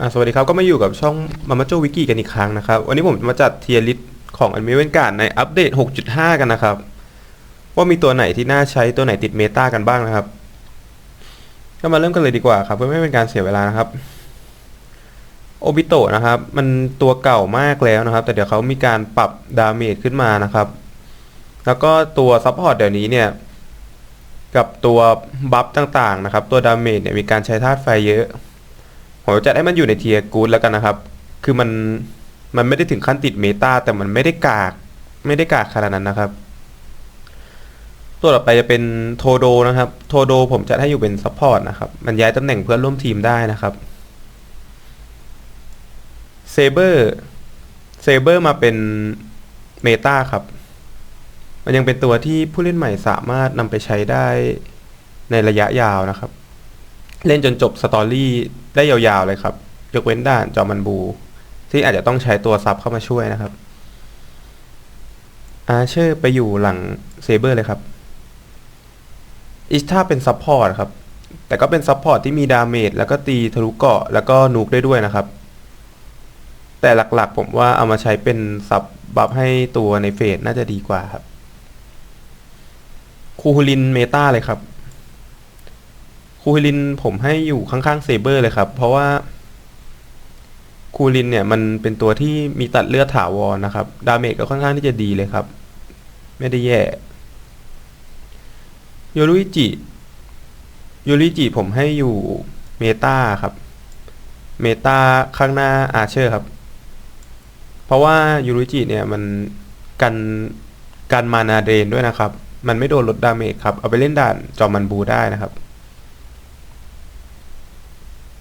อ่าสวัสดีครับ ก็มาอยู่กับช่องมามาโจวิกิกันอีกครั้งนะครับ วันนี้ผมจะมาจัดเทียร์ลิสต์ของอันเมเวนการ์ดในอัปเดต 6.5 กันนะครับ ว่ามีตัวไหนที่น่าใช้ตัวไหนติดเมตากันบ้างนะครับ ก็มาเริ่มกันเลยดีกว่าครับเพื่อไม่เป็นการเสียเวลานะครับโอบิโตะนะครับ มันตัวเก่ามากแล้วนะครับ แต่เดี๋ยวเขามีการปรับดาเมจขึ้นมานะครับ แล้วก็ตัวซัพพอร์ตเดี๋ยวนี้เนี่ยกับตัวบัฟต่างๆนะครับ ตัวดาเมจเนี่ยมีการใช้ธาตุไฟเยอะ ผมจะจัดให้มันอยู่ในเทียร์กูดแล้วกันนะครับ คือมันมันไม่ได้ถึงขั้นติดเมตาแต่มันไม่ได้กาก ไม่ได้กากขนาดนั้นนะครับ ตัวต่อไปจะเป็นโทโดนะครับ โทโดผมจัดให้อยู่เป็นซัพพอร์ตนะครับ มันย้ายตำแหน่งเพื่อนร่วมทีมได้นะครับเซเบอร์เซเบอร์มาเป็นเมตาครับ มันยังเป็นตัวที่ผู้เล่นใหม่สามารถนำไปใช้ได้ในระยะยาวนะครับ เล่นจนจบสตอรี่ได้ยาวๆเลยครับ ยกเว้นด่านจอมันบู ที่อาจจะต้องใช้ตัวซับเข้ามาช่วยนะครับ อาเชอร์ไปอยู่หลังเซเบอร์เลยครับ อิชท่าเป็นซับพอร์ตครับ แต่ก็เป็นซับพอร์ตที่มีดาเมจแล้วก็ตีทะลุเกาะแล้วก็นูกได้ด้วยนะครับ แต่หลักๆผมว่าเอามาใช้เป็นซับบัฟให้ตัวในเฟสน่าจะดีกว่าครับ คูฮูลินเมตาเลยครับ คูลินผมให้อยู่ข้างๆเซเบอร์เลยครับ เพราะว่าคูลินเนี่ยมันเป็นตัวที่มีตัดเลือดถาวรนะครับ ดาเมจก็ค่อนข้างที่จะดีเลยครับ ไม่ได้แย่โยรุอิจิโยรุอิจิผมให้อยู่เมตาครับ เมตาข้างหน้าอาเชอร์ครับ เพราะว่ายูรุจิเนี่ยมันกันกันมานาเดนด้วยนะครับ มันไม่โดนลดดาเมจครับ เอาไปเล่นด่านจอมันบูได้นะครับ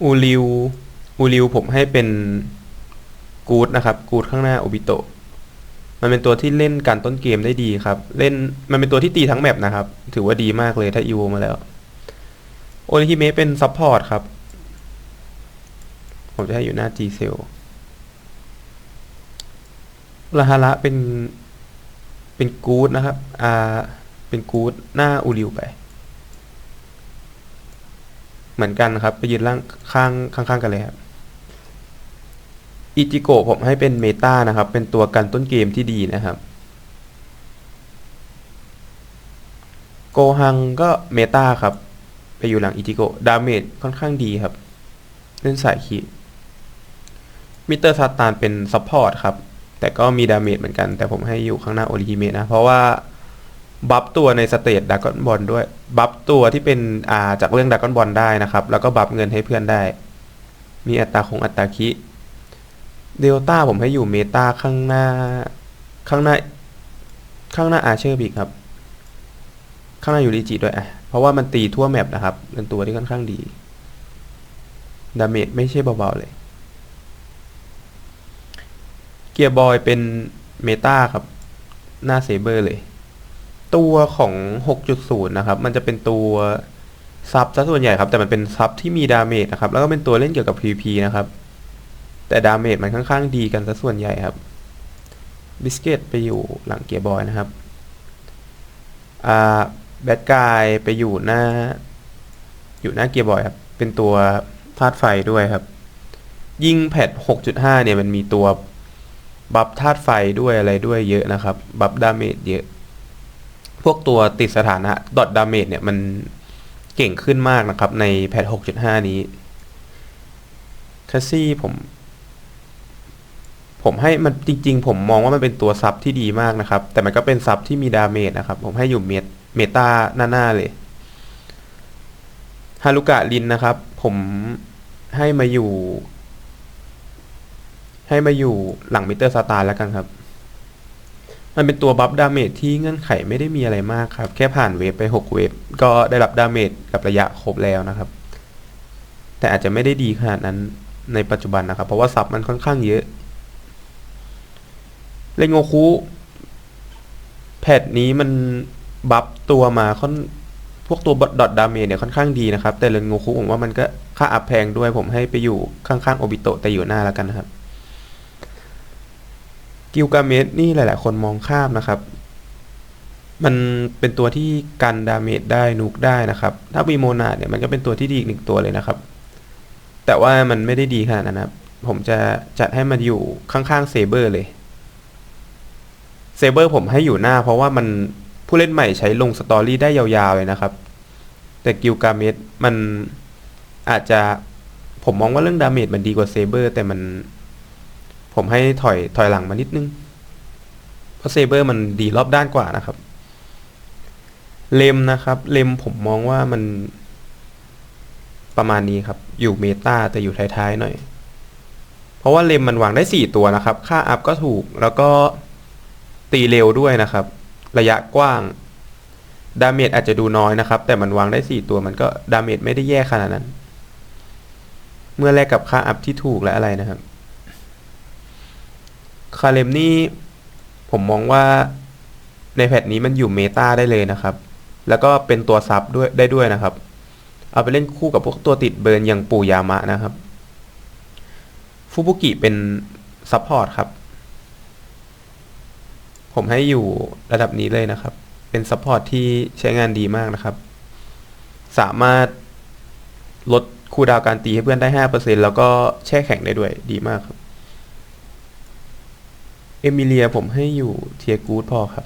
อูริวอูริวผมให้เป็นกูดนะครับกูดข้างหน้าโอบิโตะมันเป็นตัวที่เล่นการต้นเกมได้ดีครับ เล่นมันเป็นตัวที่ตีทั้งแมปนะครับ ถือว่าดีมากเลยถ้าอีโวมาแล้วโอริฮิเมะเป็นซัพพอร์ตครับ ผมจะให้อยู่หน้า G c e l ลาฮาระเป็นเป็นกูดนะครับ อ่า เป็นกูดหน้าอูริวไป เหมือนกันครับ ไปยืนล่างข้างข้างๆกันเลยครับอิจิโกผมให้เป็นเมตานะครับ เป็นตัวกันต้นเกมที่ดีนะครับ โกฮังก็เมตาครับ ไปอยู่หลังอิจิโกดาเมจค่อนข้างดีครับ เล่นสายคีมิเตอร์ซาตานเป็นซัพพอร์ตครับ แต่ก็มีดาเมจเหมือนกัน แต่ผมให้อยู่ข้างหน้าโอริฮิเมะนะ เพราะว่า บัฟตัวในสเตจดากกอนบอลด้วย บัฟตัวที่เป็นอ่าจากเรื่องดากกอนบอลได้นะครับ แล้วก็บัฟเงินให้เพื่อนได้ มีอัตราคงอัตราคิเดลต้าผมให้อยู่เมตาข้างหน้า ข้างหน้า ข้างหน้าอาเชอร์บิกครับ ข้างหน้าอยูริจิด้วยอะ เพราะว่ามันตีทั่วแมปนะครับ เป็นตัวที่ค่อนข้างดี ดาเมจไม่ใช่เบาๆเลย เกียร์บอยเป็นเมตาครับ หน้าเซเบอร์เลย ตัวของ 6.0 นะครับ มันจะเป็นตัวซับซะส่วนใหญ่ครับ แต่มันเป็นซับที่มีดาเมจนะครับ แล้วก็เป็นตัวเล่นเกี่ยวกับ PVP นะครับ แต่ดาเมจมันค่อนข้างดีกันซะส่วนใหญ่ครับ บิสเกตไปอยู่หลังเกียร์บอยนะครับ อ่า แบดกายไปอยู่หน้า อยู่หน้าเกียร์บอยครับ เป็นตัวธาตุไฟด้วยครับ ยิ่งแพท 6.5 เนี่ยมันมีตัวบัฟธาตุไฟด้วยอะไรด้วยเยอะนะครับ บัฟดาเมจเยอะ พวกตัวติดสถานะดอทดาเมจเนี่ยมันเก่งขึ้นมากนะครับ ในแพท 6.5 นี้คัสซี่ผม ผมให้มันจริง ๆ ผมมองว่ามันเป็นตัวซับที่ดีมากนะครับ แต่มันก็เป็นซับที่มีดาเมจนะครับ ผมให้อยู่เมตเมตาหน้า ๆ เลยฮารุกะลินนะครับ ผมให้มาอยู่ ให้มาอยู่หลังมิเตอร์สตาร์แล้วกันครับ มันเป็นตัวบัฟดาเมจที่เงื่อนไขไม่ได้มีอะไรมากครับ แค่ผ่านเวฟไป 6 เวฟก็ได้รับดาเมจกับระยะครบแล้วนะครับ แต่อาจจะไม่ได้ดีขนาดนั้นในปัจจุบันนะครับ เพราะว่าซับมันค่อนข้างเยอะเรนโงคุแพทนี้มันบัฟตัวมาค่อนพวกตัวดอทดาเมจเนี่ยค่อนข้างดีนะครับ แต่เรนโงคุผมว่ามันก็ค่าอัพแพงด้วยผมให้ไปอยู่ข้างๆโอบิโตะแต่อยู่หน้าแล้วกันนะครับ กิลกาเมสนี่หลาย ๆ คนมองข้ามนะครับ มันเป็นตัวที่กันดาเมจได้นุกได้นะครับถ้ามีโมนาเนี่ยมันก็เป็นตัวที่ดีอีกหนึ่งตัวเลยนะครับ แต่ว่ามันไม่ได้ดีขนาดนั้นนะครับ ผมจะจัดให้มันอยู่ข้างๆเซเบอร์เลยเซเบอร์ผมให้อยู่หน้า เพราะว่ามันผู้เล่นใหม่ใช้ลงสตอรี่ได้ยาวๆเลยนะครับ แต่กิลกาเมสมันอาจจะผมมองว่าเรื่องดาเมจมันดีกว่าเซเบอร์แต่มัน ผมให้ถอยถอยหลังมานิดนึง เพราะเซเบอร์มันดีรอบด้านกว่านะครับ เลมนะครับ เลมผมมองว่ามัน ประมาณนี้ครับ อยู่เมตาแต่อยู่ท้ายๆหน่อย เพราะว่าเลมมันวางได้สี่ตัวนะครับ ค่าอัพก็ถูก แล้วก็ตีเร็วด้วยนะครับ ระยะกว้าง ดาเมจอาจจะดูน้อยนะครับ แต่มันวางได้สี่ตัว มันก็ดาเมจไม่ได้แย่ขนาดนั้น เมื่อแลกกับค่าอัพที่ถูกและอะไรนะครับ คาเลมนี่ผมมองว่าในแพทนี้มันอยู่เมตาได้เลยนะครับ แล้วก็เป็นตัวซับด้วยได้ด้วยนะครับ เอาไปเล่นคู่กับพวกตัวติดเบิร์นอย่างปูยามะนะครับฟูบุกิเป็นซัพพอร์ตครับ ผมให้อยู่ระดับนี้เลยนะครับ เป็นซัพพอร์ตที่ใช้งานดีมากนะครับ สามารถลดคูดาวการตีให้เพื่อนได้ห้าเปอร์เซ็นแล้วก็แช่แข็งได้ด้วยดีมากครับ เอมิเลียผมให้อยู่เทียกูดพอครับ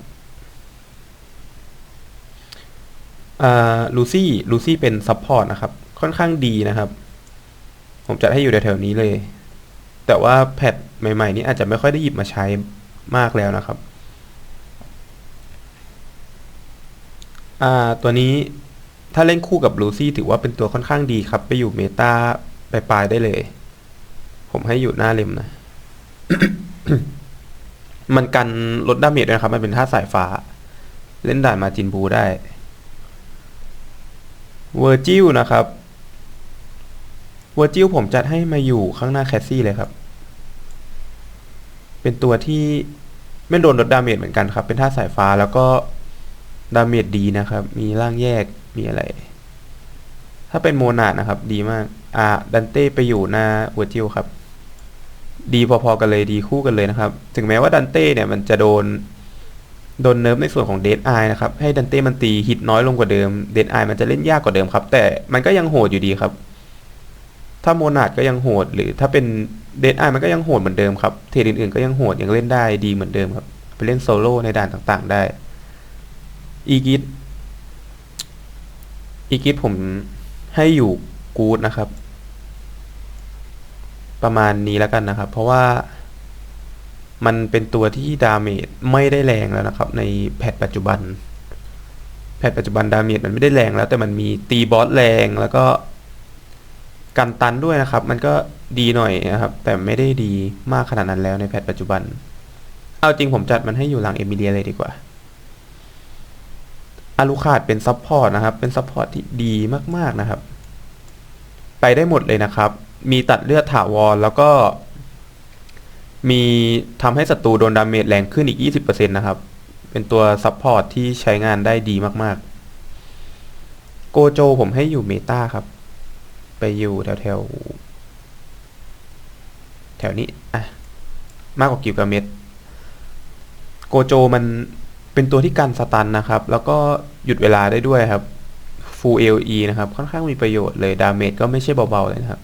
ลูซี่ลูซี่เป็นซัพพอร์ตนะครับ ค่อนข้างดีนะครับ ผมจัดให้อยู่แถวๆนี้เลย แต่ว่าแพทใหม่ๆนี้อาจจะไม่ค่อยได้หยิบมาใช้มากแล้วนะครับตัวนี้ถ้าเล่นคู่กับลูซี่ถือว่าเป็นตัวค่อนข้างดีครับ ไปอยู่เมตาปลายๆได้เลย ผมให้อยู่หน้าเลมนะ มันกันลดดาเมจด้วยนะครับ มันเป็นท่าสายฟ้า เล่นด่านมาจินบูได้เวอร์จิลนะครับเวอร์จิลผมจัดให้มาอยู่ข้างหน้าแคสซี่เลยครับ เป็นตัวที่ไม่โดนลดดาเมจเหมือนกันครับ เป็นท่าสายฟ้าแล้วก็ดาเมจดีนะครับ มีร่างแยก มีอะไร ถ้าเป็นโมนาดนะครับ ดีมาก อ่า ดันเต้ไปอยู่หน้าเวอร์จิลครับ ดีพอๆกันเลยดีคู่กันเลยนะครับ ถึงแม้ว่าดันเต้เนี่ยมันจะโดน โดนเนิร์ฟในส่วนของเด d ไอนะครับ ให้ดันเต้มันตีฮิตน้อยลงกว่าเดิมเด d ไอมันจะเล่นยากกว่าเดิมครับ แต่มันก็ยังโหดอยู่ดีครับ ถ้าโมนาดก็ยังโหด หรือถ้าเป็นเด d ไอมันก็ยังโหดเหมือนเดิมครับ เทรดอื่นๆก็ยังโหดยังเล่นได้ดีเหมือนเดิมครับ ไปเล่นโซโล่ในด่านต่างๆได้ อีกิทอีกิทผมให้อยู่กูดนะครับ ประมาณนี้แล้วกันนะครับ เพราะว่ามันเป็นตัวที่ดาเมจไม่ได้แรงแล้วนะครับ ในแพทปัจจุบัน แพทปัจจุบันดาเมจมันไม่ได้แรงแล้ว แต่มันมีตีบอสแรงแล้วก็กันตันด้วยนะครับ มันก็ดีหน่อยนะครับ แต่ไม่ได้ดีมากขนาดนั้นแล้วในแพทปัจจุบัน เอาจริงผมจัดมันให้อยู่หลังเอมิเลียเลยดีกว่าอาลูคาดเป็นซับพอร์ตนะครับ เป็นซับพอร์ตที่ดีมากๆนะครับ ไปได้หมดเลยนะครับ มีตัดเลือดถาวร แล้วก็มีทำให้ศัตรูโดนดาเมจแรงขึ้นอีก 20%นะครับ เป็นตัวซับพอร์ตที่ใช้งานได้ดีมากๆ โกโจผมให้อยู่เมตาครับ ไปอยู่แถวแถวแถวนี้ อะ มากกว่ากิลกาเมตโกโจมันเป็นตัวที่กันสตันนะครับ แล้วก็หยุดเวลาได้ด้วยครับ Full LE นะครับ ค่อนข้างมีประโยชน์เลย ดาเมจก็ไม่ใช่เบาๆเลยนะครับ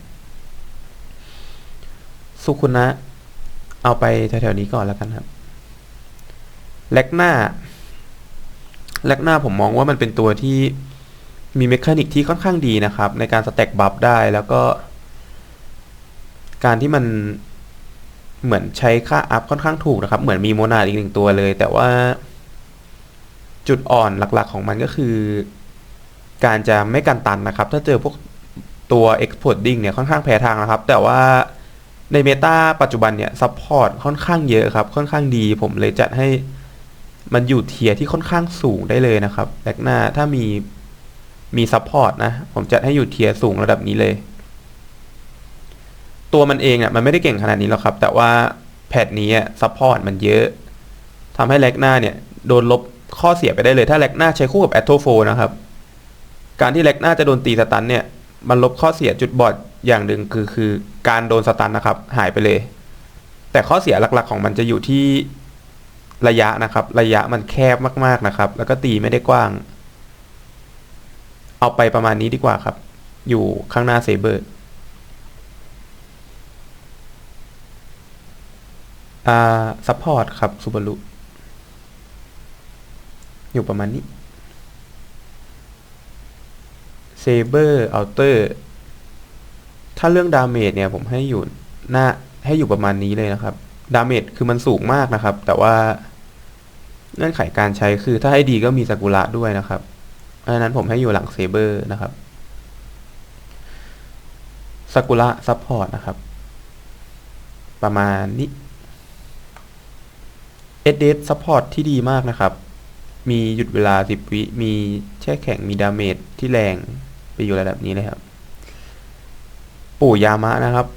สุคุนะ เอาไปแถวๆนี้ก่อนแล้วกันครับแลกหน้าแลกหน้าผมมองว่ามันเป็นตัวที่มีเมคานิกที่ค่อนข้างดีนะครับ ในการสแต็กบัฟได้แล้วก็ การที่มันเหมือนใช้ค่าอัพค่อนข้างถูกนะครับ เหมือนมีโมนาดอีกหนึ่งตัวเลย แต่ว่าจุดอ่อนหลักๆของมันก็คือ การจะไม่กันตันนะครับ ถ้าเจอพวกตัว exploding เนี่ยค่อนข้างแพ้ทางนะครับ แต่ว่า ในเมตาปัจจุบันเนี่ยซัพพอร์ตค่อนข้างเยอะครับ ค่อนข้างดี ผมเลยจัดให้มันอยู่เทียที่ค่อนข้างสูงได้เลยนะครับแลกหน้าถ้ามีมีซัพพอร์ตนะ ผมจัดให้อยู่เทียสูงระดับนี้เลย ตัวมันเองอะมันไม่ได้เก่งขนาดนี้หรอกครับ แต่ว่าแพทนี้ซัพพอร์ตมันเยอะทำให้แลกหน้าเนี่ยโดนลบข้อเสียไปได้เลย ถ้าแลกหน้าใช้คู่กับแอตโทโฟนะครับ การที่แลกหน้าจะโดนตีสตันเนี่ย มันลบข้อเสียจุดบอดอย่างหนึ่งคือคือการโดนสตันนะครับ หายไปเลย แต่ข้อเสียหลักๆของมันจะอยู่ที่ระยะนะครับ ระยะมันแคบมากๆนะครับ แล้วก็ตีไม่ได้กว้าง เอาไปประมาณนี้ดีกว่าครับ อยู่ข้างหน้าเซเบอร์ซัพพอร์ตครับซูบารุอยู่ประมาณนี้ เซเบอร์อัลเตอร์ถ้าเรื่องดาเมจเนี่ยผมให้อยู่หน้าให้อยู่ประมาณนี้เลยนะครับ ดาเมจคือมันสูงมากนะครับ แต่ว่าเงื่อนไขการใช้คือถ้าให้ดีก็มีซากุระด้วยนะครับเพราะฉะนั้นผมให้อยู่หลังเซเบอร์นะครับซากุระซัพพอร์ตนะครับ ประมาณนี้เอเดสซัพพอร์ตที่ดีมากนะครับ มีหยุดเวลา 10 วิ มีแช่แข็ง มีดาเมจที่แรง ไปอยู่ระดับนี้เลยครับ ปู่ยามะนะครับ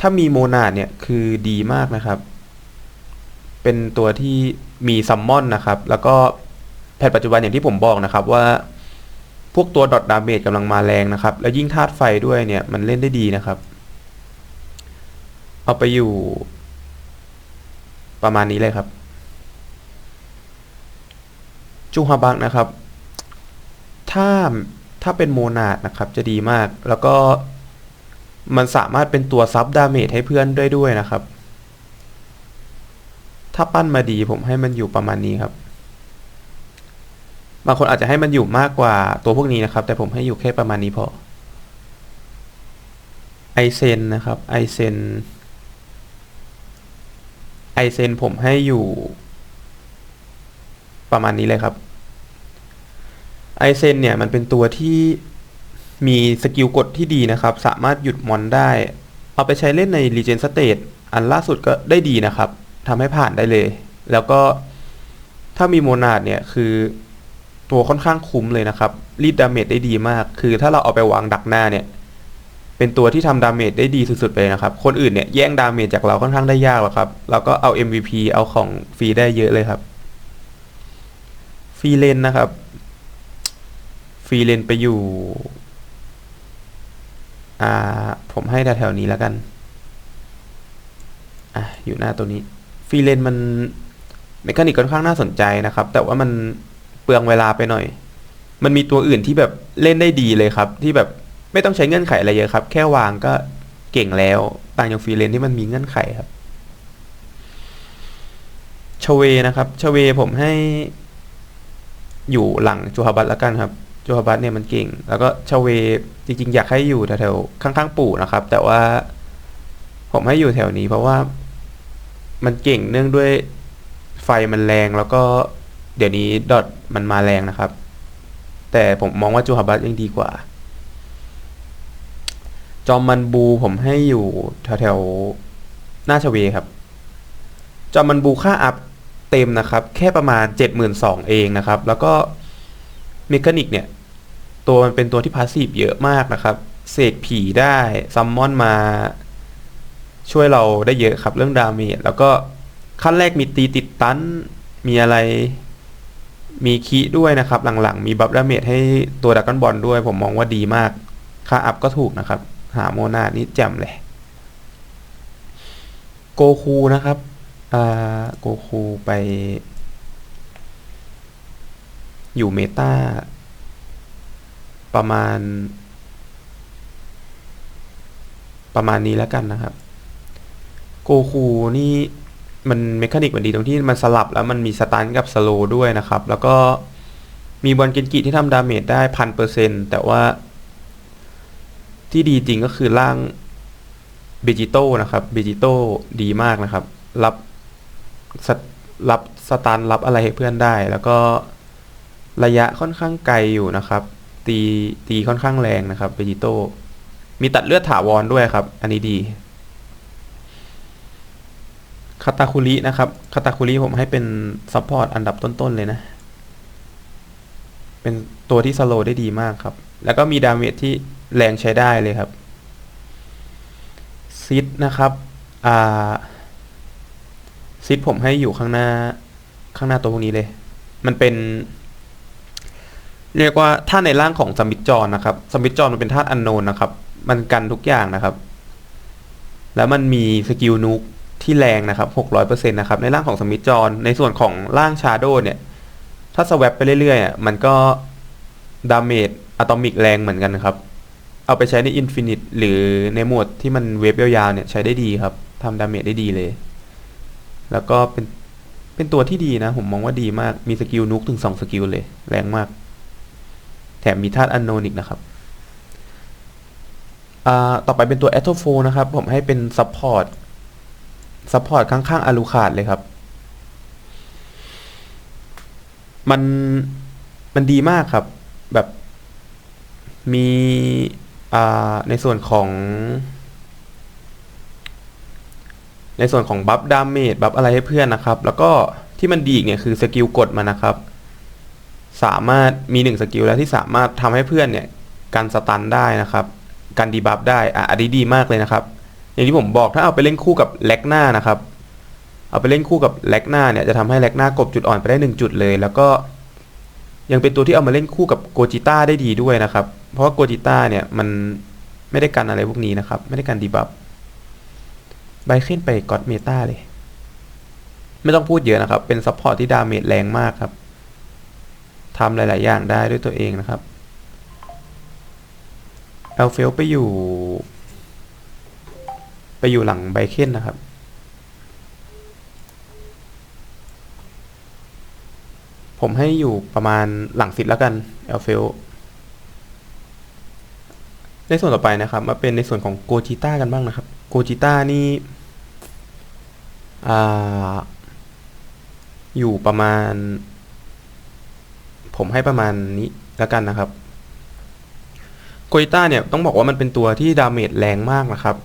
ถ้ามีโมนาดเนี่ยคือดีมากนะครับ เป็นตัวที่มีซัมมอนนะครับ แล้วก็แพทปัจจุบันอย่างที่ผมบอกนะครับว่า พวกตัวดอทดาเมจกำลังมาแรงนะครับ แล้วยิ่งธาตุไฟด้วยเนี่ยมันเล่นได้ดีนะครับ เอาไปอยู่ ประมาณนี้เลยครับ จูฮาบักนะครับ ถ้า ถ้าเป็นโมนาดนะครับจะดีมาก แล้วก็มันสามารถเป็นตัวซับดาเมจให้เพื่อนได้ด้วยนะครับ ถ้าปั้นมาดีผมให้มันอยู่ประมาณนี้ครับ บางคนอาจจะให้มันอยู่มากกว่าตัวพวกนี้นะครับ แต่ผมให้อยู่แค่ประมาณนี้พอไอเซนนะครับไอเซนไอเซนผมให้อยู่ ประมาณนี้เลยครับ ไอเซนเนี่ยมันเป็นตัวที่มีสกิลกดที่ดีนะครับ สามารถหยุดมอนได้ เอาไปใช้เล่นใน Regen State อันล่าสุดก็ได้ดีนะครับทำให้ผ่านได้เลย แล้วก็ถ้ามีโมนาดเนี่ยคือตัวค่อนข้างคุ้มเลยนะครับ รีดดาเมจได้ดีมาก คือถ้าเราเอาไปวางดักหน้าเนี่ย เป็นตัวที่ทำดาเมจได้ดีสุดๆไปนะครับ คนอื่นเนี่ยแย่งดาเมจจากเราค่อนข้างได้ยากหรอกครับแล้วก็เอา MVP เอาของฟรีได้เยอะเลยครับ ฟรีเลนนะครับ ฟรีเลนไปอยู่ อ่า ผมให้แถวๆนี้แล้วกัน อะ อยู่หน้าตัวนี้ ฟรีเลนมันเมคานิกค่อนข้างน่าสนใจนะครับ แต่ว่ามันเปลืองเวลาไปหน่อย มันมีตัวอื่นที่แบบเล่นได้ดีเลยครับ ที่แบบไม่ต้องใช้เงื่อนไขอะไรเยอะครับ แค่วางก็เก่งแล้ว ต่างจากฟรีเลนที่มันมีเงื่อนไขครับชเวนะครับชเวผมให้อยู่หลังจูฮาบัตแล้วกันครับ จูฮาบัตเนี่ยมันเก่ง แล้วก็ชเวจริงๆ อยากให้อยู่แถวๆข้างๆปู่นะครับ แต่ว่าผมให้อยู่แถวนี้เพราะว่ามันเก่งเนื่องด้วยไฟมันแรงแล้วก็เดี๋ยวนี้ดอทมันมาแรงนะครับ แต่ผมมองว่าจูฮาบัตยังดีกว่า จอมมันบูผมให้อยู่แถวๆหน้าชเวครับ จอมมันบูค่าอัพเต็มนะครับ แค่ประมาณ 72,000 เองนะครับ แล้วก็ เมคานิกเนี่ย ตัวมันเป็นตัวที่พาสซีฟเยอะมากนะครับ เสกผีได้ซัมมอนมา ช่วยเราได้เยอะครับเรื่องดาเมจแล้วก็ขั้นแรกมีตีติดตัน มีอะไร มีคีด้วยนะครับ หลังๆ มีบัฟดาเมจให้ตัวดักกันบอลด้วย ผมมองว่าดีมาก ค่าอัพก็ถูกนะครับ หาโมนานี่แจ่มเลย โกคูนะครับ อ่า โกคูไป อยู่เมตาประมาณ ประมาณนี้แล้วกันนะครับ โกคูนี่มันเมคานิกมันดีตรงที่มันสลับแล้วมันมีสตันกับสโลด้วยนะครับ แล้วก็มีบอลเกนกิที่ทำดาเมจได้พันเปอร์เซ็นแต่ว่า ที่ดีจริงก็คือร่างเบจิโต้นะครับเบจิโต้ดีมากนะครับ รับรับสตันรับอะไรให้เพื่อนได้ แล้วก็ ระยะค่อนข้างไกลอยู่นะครับ ตีตีค่อนข้างแรงนะครับเบจิโต้มีตัดเลือดถาวรด้วยครับ อันนี้ดีคาตาคุรินะครับคาตาคุริผมให้เป็นซัพพอร์ตอันดับต้นๆเลยนะ เป็นตัวที่สโลได้ดีมากครับ แล้วก็มีดาเมจที่แรงใช้ได้เลยครับซิดนะครับอ่าซิดผมให้อยู่ข้างหน้าข้างหน้าตัวพวกนี้เลย มันเป็น เรียกว่าถ้าในร่างของสมิธจอนนะครับสมิธจอนมันเป็นธาตุอันโนนนะครับ มันกันทุกอย่างนะครับ แล้วมันมีสกิลนุกที่แรงนะครับ600%นะครับในร่างของสมิธจอนในส่วนของร่างชาโดเนี่ย ถ้าสวปไปเรื่อยๆมันก็ดาเมจอะตอมิกแรงเหมือนกันครับ เอาไปใช้ในอินฟินิตหรือในโหมดที่มันเวฟยาวๆเนี่ยใช้ได้ดีครับทำดาเมจได้ดีเลย แล้วก็เป็นเป็นตัวที่ดีนะ ผมมองว่าดีมากมีสกิลนุกถึงสองสกิลเลย แรงมาก แถมมีธาตุอันโนนอีกนะครับต่อไปเป็นตัว a t o f o นะครับ ผมให้เป็นซัพพอร์ตซัพพอร์ตข้างๆอารูขาดเลยครับ มัน มันดีมากครับ แบบมีในส่วนของ ในส่วนของบัฟดาเมจบัฟอะไรให้เพื่อนนะครับ แล้วก็ที่มันดีอีกเนี่ยคือสกิลกดมันนะครับ สามารถมีหนึ่งสกิลแล้วที่สามารถทำให้เพื่อนเนี่ยกันสตันได้นะครับกันดีบัฟได้อะอันนี้ดีมากเลยนะครับ อย่างที่ผมบอกถ้าเอาไปเล่นคู่กับแล็กหน้านะครับ เอาไปเล่นคู่กับแล็กหน้าเนี่ยจะทำให้แล็กหน้ากบจุดอ่อนไปได้หนึ่งจุดเลย แล้วก็ยังเป็นตัวที่เอามาเล่นคู่กับโกจิต้าได้ดีด้วยนะครับ เพราะว่าโกจิต้าเนี่ยมันไม่ได้กันอะไรพวกนี้นะครับ ไม่ได้กันดีบัฟไบขึ้นไปกอดเมตาเลย ไม่ต้องพูดเยอะนะครับ เป็นซัพพอร์ตที่ดาเมจแรงมากครับ ทำหลาย ๆ อย่างได้ด้วยตัวเองนะครับเอลเฟลไปอยู่ ไปอยู่หลังไบเคนนะครับ ผมให้อยู่ประมาณหลังสิทธ์แล้วกันเอลเฟลในส่วนต่อไปนะครับ มาเป็นในส่วนของโกจิต้ากันบ้างนะครับ โกจิต้านี่อาอยู่ประมาณ ผมให้ประมาณนี้แล้วกันนะครับโกจิต้าเนี่ยต้องบอกว่ามันเป็นตัวที่ดาเมจแรงมากนะครับ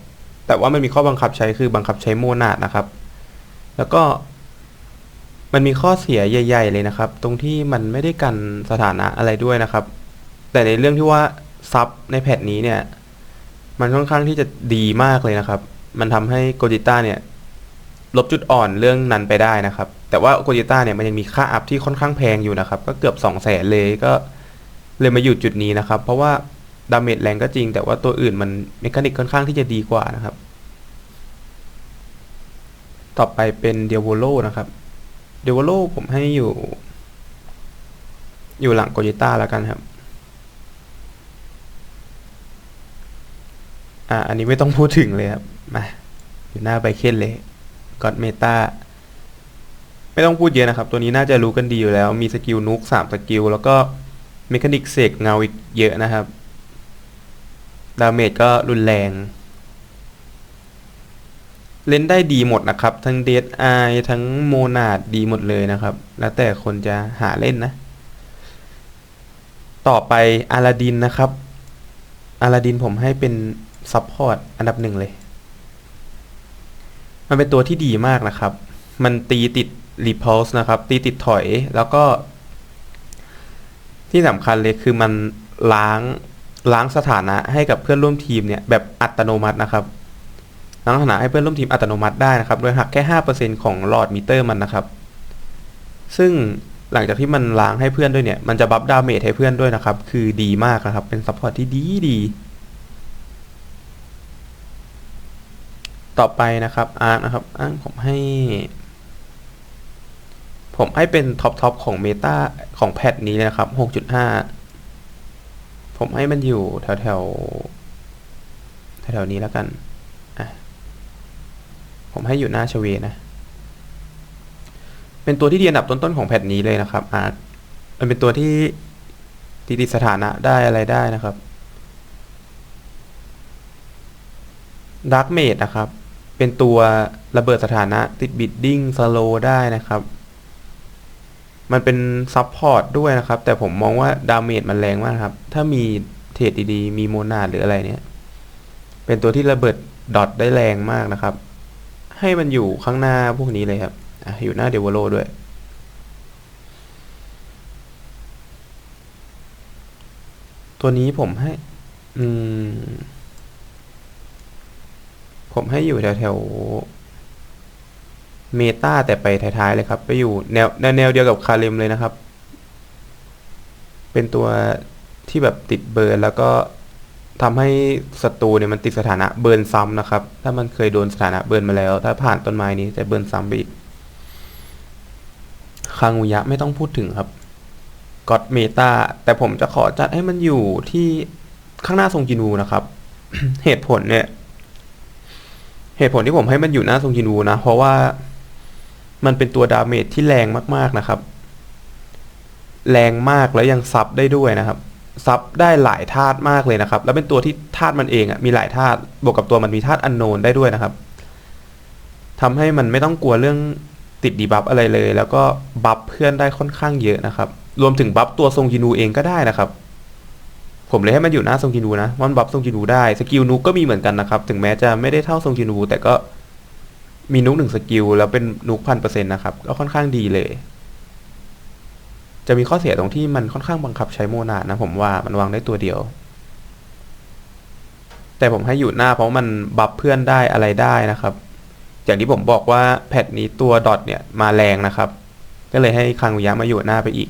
แต่ว่ามันมีข้อบังคับใช้คือบังคับใช้โมนาดนะครับ แล้วก็มันมีข้อเสียใหญ่ ๆ เลยนะครับ ตรงที่มันไม่ได้กันสถานะอะไรด้วยนะครับ แต่ในเรื่องที่ว่าซับในแพทนี้เนี่ย มันค่อนข้างที่จะดีมากเลยนะครับ มันทำให้โกจิต้าเนี่ย ลบจุดอ่อนเรื่องนั้นไปได้นะครับ แต่ว่าโกจิต้าเนี่ยมันยังมีค่าอัพที่ค่อนข้างแพงอยู่นะครับ ก็เกือบ2 0 0แสนเลยก็เลยมาอยู่จุดนี้นะครับ เพราะว่าดาเมจแรงก็จริง แต่ว่าตัวอื่นมันเมคานิกค่อนข้างที่จะดีกว่านะครับ ต่อไปเป็นเดียโวโลนะครับเดียโวโลผมให้อยู่ อยู่หลังโกจิต้าแล้วกันครับอ่าอันนี้ไม่ต้องพูดถึงเลยครับมาอยู่หน้าไบเคนเลย กอดเมตาไม่ต้องพูดเยอะนะครับ ตัวนี้น่าจะรู้กันดีอยู่แล้ว มีสกิลนุกสามสกิล แล้วก็เมคานิกเสกเงาอีกเยอะนะครับ ดาเมจก็รุนแรง เล่นได้ดีหมดนะครับ ทั้งเดดไอทั้งโมนาดดีหมดเลยนะครับ แล้วแต่คนจะหาเล่นนะ ต่อไปอาลาดินนะครับอาลาดินผมให้เป็นซัพพอร์ตอันดับหนึ่งเลย มันเป็นตัวที่ดีมากนะครับ มันตีติด repulse นะครับ ตีติดถอยแล้วก็ ที่สำคัญเลยคือมันล้างล้างสถานะให้กับเพื่อนร่วมทีมเนี่ยแบบอัตโนมัตินะครับล้างสถานะให้เพื่อนร่วมทีมอัตโนมัติได้นะครับ โดยหักแค่ห้าเปอร์เซ็นของหลอดมิเตอร์มันนะครับ ซึ่งหลังจากที่มันล้างให้เพื่อนด้วยเนี่ย มันจะบัฟดาเมจให้เพื่อนด้วยนะครับ คือดีมากนะครับ เป็นซัพพอร์ตที่ดีดี ต่อไปนะครับอาร์คนะครับอาร์ผมให้ ผมให้เป็นท็อปทอปของเมตาของแพทนี้เลยนะครับ 6.5 ผมให้มันอยู่แถวแถวแถวๆนี้แล้วกัน ผมให้อยู่หน้าชเวนะ เป็นตัวที่ดีอันดับต้นๆของแพทนี้เลยนะครับอาร์คมันเป็นตัวที่ตีติดสถานะได้อะไรได้นะครับดาร์กเมดนะครับ เป็นตัวระเบิดสถานะติดบิดดิ้งสโลได้นะครับ มันเป็นซับพอร์ตด้วยนะครับ แต่ผมมองว่าดาเมจมันแรงมากครับ ถ้ามีเทรดดีๆ มีโมนาดหรืออะไรเนี่ย เป็นตัวที่ระเบิดดอทได้แรงมากนะครับ ให้มันอยู่ข้างหน้าพวกนี้เลยครับออยู่หน้าเดวโลด้วย ตัวนี้ผมให้ อืม ผมให้อยู่แถวแถวเมตาแต่ไปท้ายๆเลยครับ ไปอยู่แนวแนวเดียวกับคาเลมเลยนะครับ เป็นตัวที่แบบติดเบิร์นแล้วก็ทำให้ศัตรูเนี่ยมันติดสถานะเบิร์นซ้ำนะครับ ถ้ามันเคยโดนสถานะเบิร์นมาแล้ว ถ้าผ่านต้นไม้นี้จะเบิร์นซ้ำไปอีกคางูยะไม่ต้องพูดถึงครับก็อดเมตาแต่ผมจะขอจัดให้มันอยู่ที่ข้างหน้าทรงจินูนะครับ เหตุผลเนี่ย เหตุผลที่ผมให้มันอยู่หน้าทรงจินวูนะ เพราะว่ามันเป็นตัวดาเมจที่แรงมาก ๆนะครับ แรงมากแล้วยังซับได้ด้วยนะครับ ซับได้หลายธาตุมากเลยนะครับ แล้วเป็นตัวที่ธาตุมันเองอะมีหลายธาตุบวกกับตัวมันมีธาตุอันโนนได้ด้วยนะครับทำให้มันไม่ต้องกลัวเรื่องติดดีบัฟอะไรเลย แล้วก็บัฟเพื่อนได้ค่อนข้างเยอะนะครับ รวมถึงบัฟตัวทรงจินูเองก็ได้นะครับ ผมเลยให้มันอยู่หน้าทรงจินูนะมันบัฟทรงจินูได้สกิลนุกก็มีเหมือนกันนะครับ ถึงแม้จะไม่ได้เท่าทรงจินูแต่ก็มีนุกหนึ่งสกิลแล้วเป็นนุกพันเปอร์เซ็นต์นะครับ ก็ค่อนข้างดีเลย จะมีข้อเสียตรงที่มันค่อนข้างบังคับใช้โมนาดนะ ผมว่ามันวางได้ตัวเดียว แต่ผมให้อยู่หน้าเพราะมันบัฟเพื่อนได้อะไรได้นะครับ อย่างที่ผมบอกว่าแพทนี้ตัวดอทเนี่ยมาแรงนะครับ ก็เลยให้คังวิยะมาอยู่หน้าไปอีก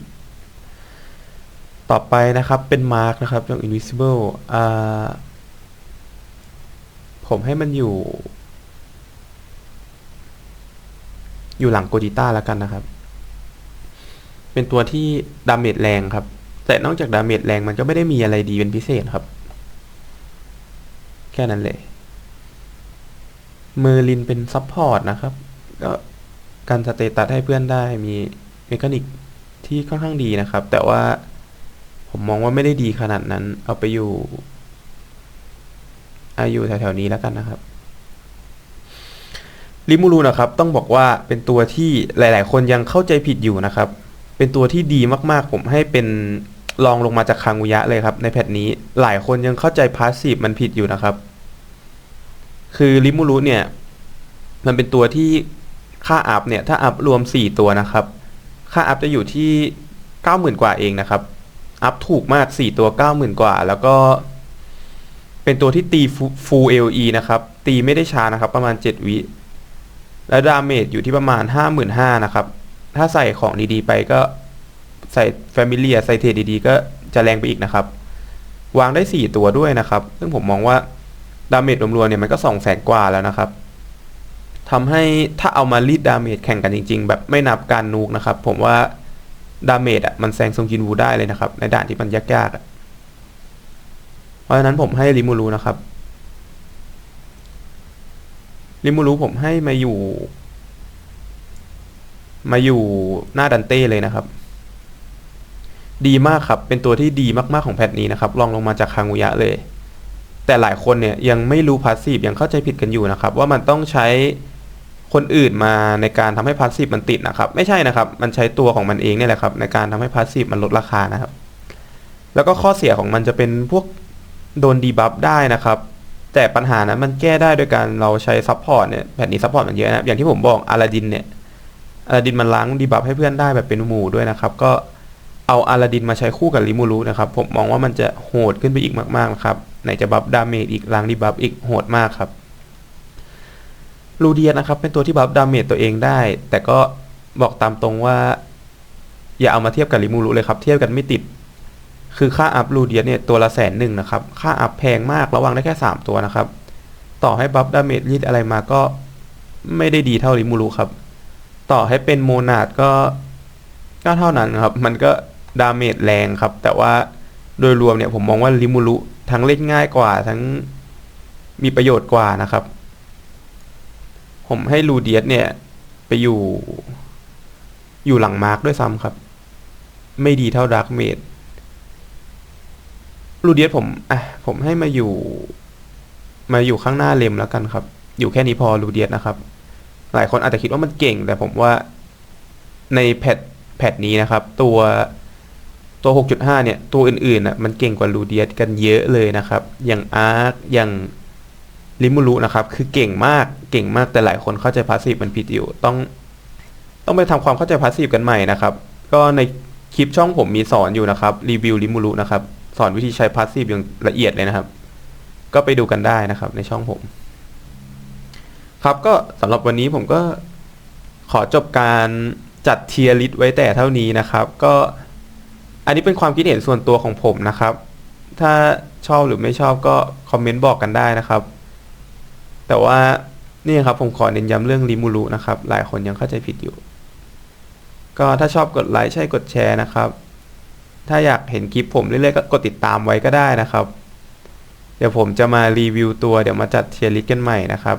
ต่อไปนะครับเป็นมาร์กนะครับอย่าง invisible อ่าผมให้มันอยู่ อยู่หลังโกดิต้าแล้วกันนะครับ เป็นตัวที่ดาเมจแรงครับ แต่นอกจากดาเมจแรงมันก็ไม่ได้มีอะไรดีเป็นพิเศษครับ แค่นั้นเลยเมอร์ลินเป็นซัพพอร์ตนะครับ ก็การสเตตัสให้เพื่อนได้มีเมคานิกที่ค่อนข้างดีนะครับ แต่ว่า ผมมองว่าไม่ได้ดีขนาดนั้น เอาไปอยู่อายุแถวๆนี้แล้วกันนะครับลิมูรูนะครับต้องบอกว่าเป็นตัวที่หลาย ๆ คนยังเข้าใจผิดอยู่นะครับ เป็นตัวที่ดีมากๆ ผมให้เป็นรองลงมาจากคางูยะเลยครับ ในแพทนี้หลายคนยังเข้าใจพาสซีฟมันผิดอยู่นะครับ คือลิมูรุเนี่ยมันเป็นตัวที่ค่าอัพเนี่ยถ้าอัพรวม 4 ตัวนะครับ ค่าอัพจะอยู่ที่ 90,000 กว่าเองนะครับ อัพถูกมาก 4 ตัว 90,000 กว่า แล้วก็เป็นตัวที่ตีฟูลเอลีนะครับ ตีไม่ได้ช้านะครับ ประมาณ 7 วิ แล้วดาเมจอยู่ที่ประมาณ 55,000นะครับ ถ้าใส่ของดีๆ ไปก็ใส่แฟมิเลียใส่เทรดดีๆ ก็จะแรงไปอีกนะครับ วางได้ 4 ตัวด้วยนะครับ ซึ่งผมมองว่าดาเมจรวมๆเนี่ยมันก็2 0 0แสนกว่าแล้วนะครับทำให้ถ้าเอามารีดดาเมจแข่งกันจริง ๆ แบบไม่นับการนูกนะครับ ผมว่า ดาเมจอะมันแซงซงจินวูได้เลยนะครับ ในด่านที่มันยากๆเพราะฉะนั้นผมให้ริมูรูนะครับริมูรูผมให้มาอยู่ มาอยู่หน้าดันเต้เลยนะครับ ดีมากครับ เป็นตัวที่ดีมากๆของแพทนี้นะครับลองลงมาจากคางูยะเลย แต่หลายคนเนี่ยยังไม่รู้พาสซีฟยังเข้าใจผิดกันอยู่นะครับ ว่ามันต้องใช้ คนอื่นมาในการทำให้พาสซีฟมันติดนะครับ ไม่ใช่นะครับ มันใช้ตัวของมันเองเนี่ยแหละครับ ในการทำให้พาสซีฟมันลดราคานะครับ แล้วก็ข้อเสียของมันจะเป็นพวกโดนดีบัฟได้นะครับ แต่ปัญหานั้นมันแก้ได้โดยการเราใช้ซัพพอร์ตเนี่ยแผ่นนี้ซัพพอร์ตมันเยอะนะอย่างที่ผมบอกอาลาดินเนี่ยอาลาดินมันล้างดีบัฟให้เพื่อนได้แบบเป็นหมู่ด้วยนะครับ ก็เอาอาลาดินมาใช้คู่กับลิมูรุนะครับ ผมมองว่ามันจะโหดขึ้นไปอีกมากๆนะครับไหนจะบัฟดาเมจอีกล้างดีบัฟอีกโหดมากครับ ลูเดียนะครับ เป็นตัวที่บัฟดาเมจตัวเองได้ แต่ก็บอกตามตรงว่า อย่าเอามาเทียบกับลิมูรุเลยครับ เทียบกันไม่ติด คือค่าอัพลูเดียเนี่ยตัวละแสนหนึ่งนะครับ ค่าอัพแพงมากระวังได้แค่ 3 ตัวนะครับ ต่อให้บัฟดาเมจรีดอะไรมาก็ไม่ได้ดีเท่าลิมูรุครับ ต่อให้เป็นโมนาดก็ก็เท่านั้นครับ มันก็ดาเมจแรงครับ แต่ว่าโดยรวมเนี่ยผมมองว่าลิมูรุทั้งเล่นง่ายกว่าทั้งมีประโยชน์กว่านะครับ ผมให้ลูเดียสเนี่ย ไปอยู่ อยู่หลังมาร์กด้วยซ้ำครับ ไม่ดีเท่าดาร์กเมดลูเดียสผมอะผมให้มาอยู่ มาอยู่ข้างหน้าเลมแล้วกันครับ อยู่แค่นี้พอลูเดียสนะครับ หลายคนอาจจะคิดว่ามันเก่ง แต่ผมว่าในแพทแพทนี้นะครับ ตัวตัว 6.5 เนี่ย ตัวอื่นๆอะมันเก่งกว่าลูเดียสกันเยอะเลยนะครับ อย่างอาร์คอย่าง ลิมูรุนะครับ คือเก่งมากเก่งมากแต่หลายคนเข้าใจพาสซีฟมันผิดอยู่ ต้อง ต้องไปทำความเข้าใจพาสซีฟกันใหม่นะครับ ก็ในคลิปช่องผมมีสอนอยู่นะครับรีวิวลิมูรุนะครับ สอนวิธีใช้พาสซีฟอย่างละเอียดเลยนะครับ ก็ไปดูกันได้นะครับ ในช่องผม ครับก็สำหรับวันนี้ผมก็ขอจบการจัดเทียร์ลิสต์ไว้แต่เท่านี้นะครับ ก็อันนี้เป็นความคิดเห็นส่วนตัวของผมนะครับ ถ้าชอบหรือไม่ชอบก็คอมเมนต์บอกกันได้นะครับ แต่ว่านี่ครับผมขอเน้นย้ำเรื่องริมูรุนะครับ หลายคนยังเข้าใจผิดอยู่ ก็ถ้าชอบกดไลค์ใช่กดแชร์นะครับ ถ้าอยากเห็นคลิปผมเรื่อยๆก็กดติดตามไว้ก็ได้นะครับ เดี๋ยวผมจะมารีวิวตัวเดี๋ยวมาจัดเทียร์ลิสต์กันใหม่นะครับ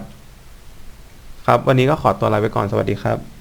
ครับ วันนี้ก็ขอตัวลาไปก่อนสวัสดีครับ